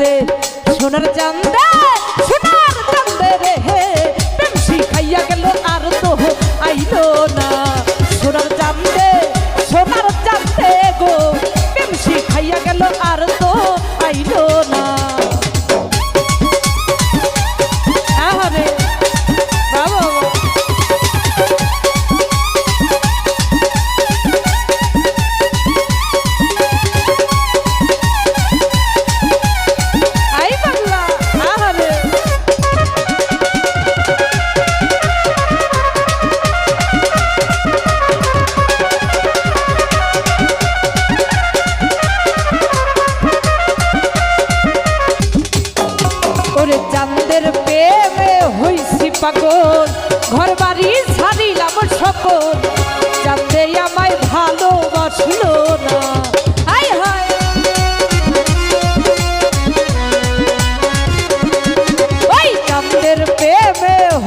দে সোনার চান্দা পাগল ঘর বাড়ি সারিলাম সকল, যাতে আমায় ভালোবাসল না।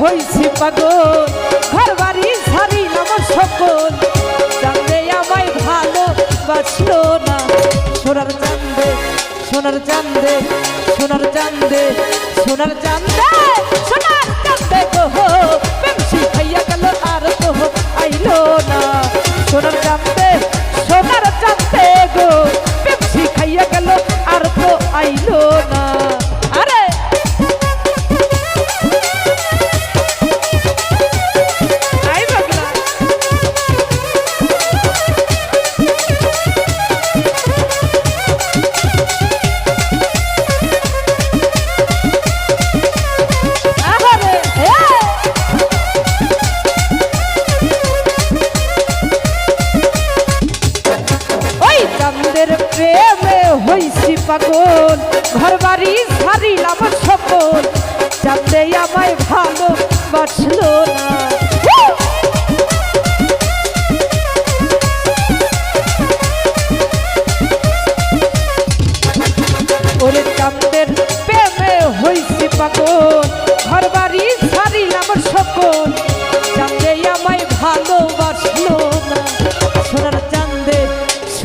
হয়েছি পাগল ঘর বাড়ি ছাড়িলাম সকল, যাতে আমায় ভালোবাসল না। সোনার চান্দে সোনার চান্দে সোনার চান্দে সোনার চান্দে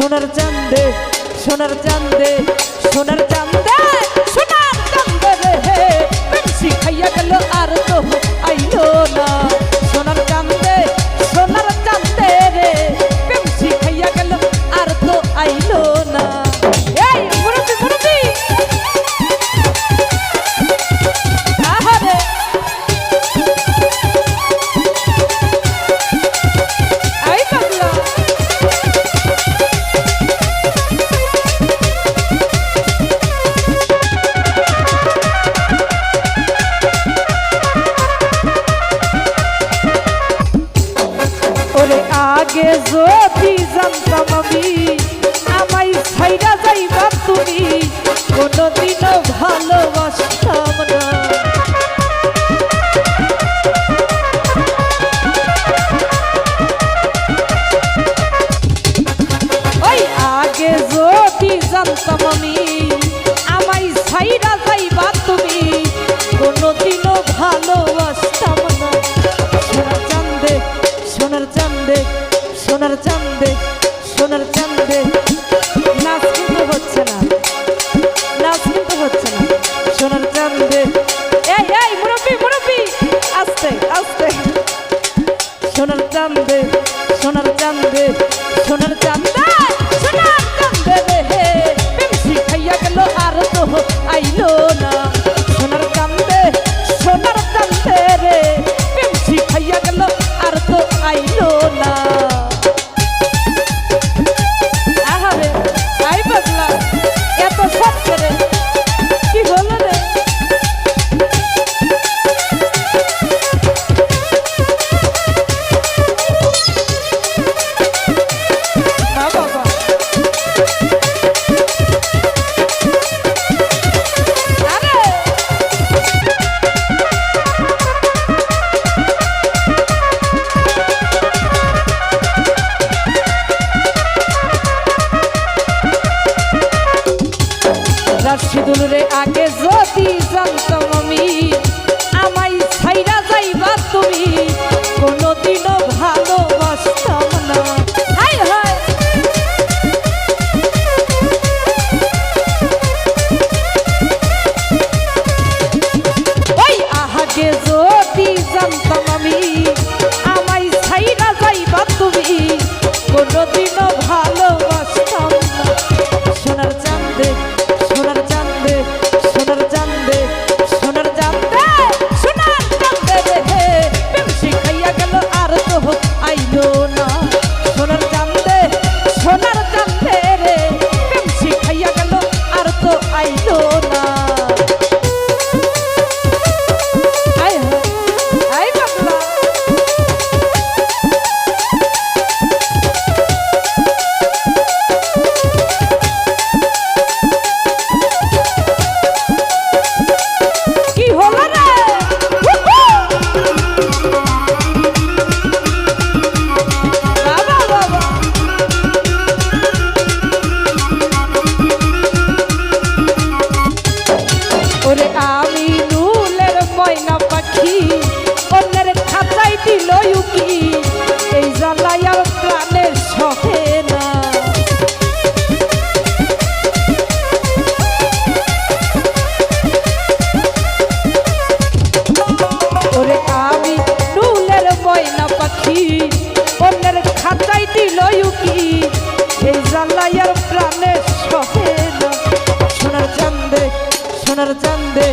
সোনার চান্দে সোনার চান্দে সোনার চান্দে জানতাম আমি। আমায় ছাইরা যাইব আগে যদি জানতাম দিল কি এই জ্বালাইয়ার প্রাণে সহে না সোনার চান্দে সোনার চান্দে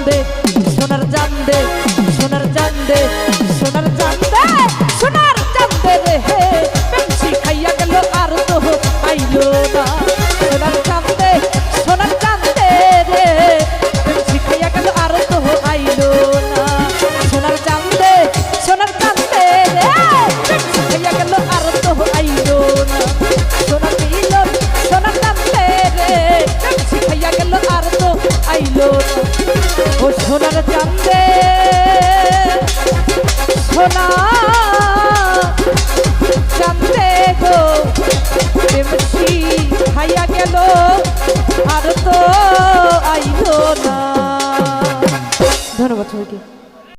জানদে সোনার জানদে সোনার জানদে ভোলা